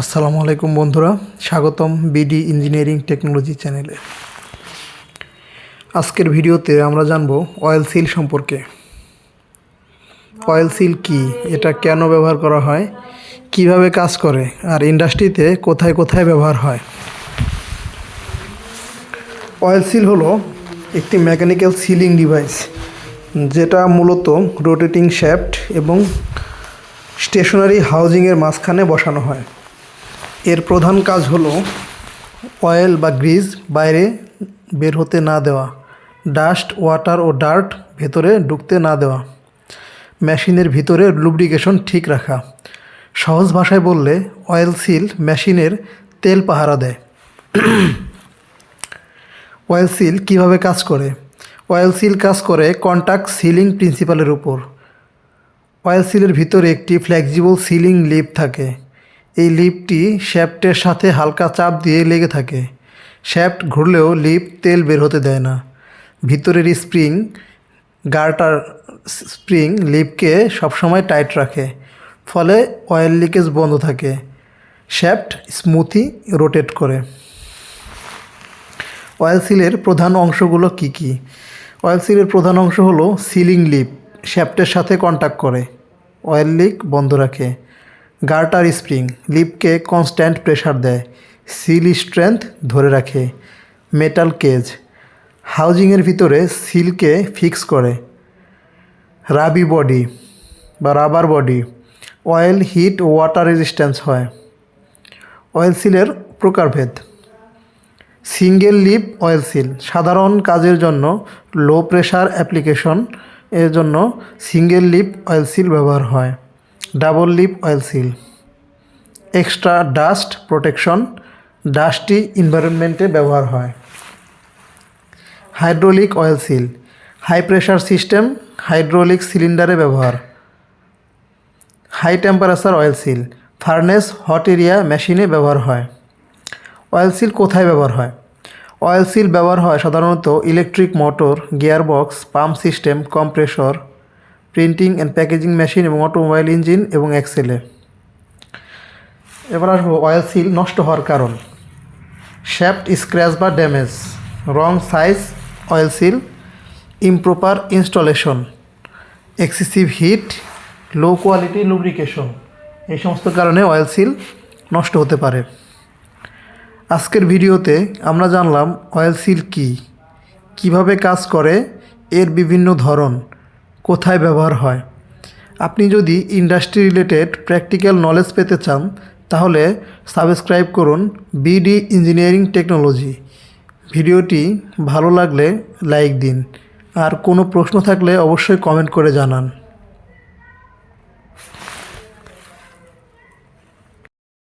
আসসালামু আলাইকুম বন্ধুরা, স্বাগতম বিডি ইঞ্জিনিয়ারিং টেকনোলজি চ্যানেলে আজকের ভিডিওতে আমরা জানব অয়েল সিল সম্পর্কে। অয়েল সিল কি, এটা কেন ব্যবহার করা হয়, কীভাবে কাজ করে, আর ইন্ডাস্ট্রিতে কোথায় কোথায় ব্যবহার হয়। অয়েল সিল হলো একটি মেকানিক্যাল সিলিং ডিভাইস যেটা মূলত রোটেটিং শ্যাফট এবং স্টেশনারি হাউজিংয়ের মাঝখানে বসানো হয়। এর প্রধান কাজ হলো অয়েল বা গ্রিজ বাইরে বের হতে না দেওয়া, ডাস্ট, ওয়াটার ও ডার্ট ভেতরে ঢুকতে না দেওয়া, মেশিনের ভিতরে লুব্রিকেশন ঠিক রাখা। সহজ ভাষায় বললে, অয়েল সিল মেশিনের তেল পাহারা দেয়। অয়েল সিল কীভাবে কাজ করে? অয়েল সিল কাজ করে কন্টাক্ট সিলিং প্রিন্সিপালের উপর। অয়েল সিলের ভিতরে একটি ফ্লেক্সিবল সিলিং লিপ থাকে। এই লিপটি শ্যাফটের সাথে হালকা চাপ দিয়ে লেগে থাকে। শ্যাফট ঘুরলেও লিপ তেল বের হতে দেয় না। ভিতরের স্প্রিং, গার্টার স্প্রিং লিপকে সবসময় টাইট রাখে, ফলে অয়েল লিকেজ বন্ধ থাকে। শ্যাফট স্মুথি রোটেট করে। অয়েল সিলের প্রধান অংশগুলো কি কি? অয়েল সিলের প্রধান অংশ হলো সিলিং লিপ। শ্যাফটের সাথে কন্ট্যাক্ট করে। অয়েল লিক বন্ধ রাখে। গার্টার স্প্রিং লিপকে কনস্ট্যান্ট প্রেশার দেয় সিল স্ট্রেংথ ধরে রাখে মেটাল কেজ হাউজিংয়ের ভিতরে সিলকে ফিক্স করে, রাবি বডি বা rubber body oil heat water resistance হয় অয়েল সিলের প্রকারভেদ সিঙ্গেল লিপ অয়েল সিল সাধারণ কাজের জন্য লো প্রেশার অ্যাপ্লিকেশন এর জন্য সিঙ্গেল লিপ অয়েল সিল ব্যবহার হয়। Double lip oil seal. Extra dust protection dusty এনভায়রনমেন্টে ব্যবহার হয়। Hydraulic oil seal. High pressure system hydraulic সিলিন্ডারে ব্যবহার। High temperature oil seal. Furnace hot area মেশিনে ব্যবহার হয়। অয়েল সিল কোথায় ব্যবহার হয়? অয়েল সিল ব্যবহার হয় সাধারণত electric motor, gearbox, pump system, compressor printing and packaging machine এবং অটোমোবাইল ইঞ্জিন এবং এক্সেলে এবার আসব অয়েল সিল নষ্ট হওয়ার কারণ। শ্যাফট স্ক্র্যাচ বা damage wrong size oil seal improper installation excessive heat low quality lubrication এই সমস্ত কারণে অয়েল সিল নষ্ট হতে পারে। আজকের ভিডিওতে আমরা জানলাম অয়েল সিল কী। কীভাবে কাজ করে, এর বিভিন্ন ধরন। কোথায় ব্যবহার হয়? আপনি যদি ইন্ডাস্ট্রি রিলেটেড প্র্যাকটিক্যাল নলেজ পেতে চান, তাহলে সাবস্ক্রাইব করুন বিডি ইঞ্জিনিয়ারিং টেকনোলজি ভিডিওটি ভালো লাগলে লাইক দিন। আর কোনো প্রশ্ন থাকলে অবশ্যই কমেন্ট করে জানান।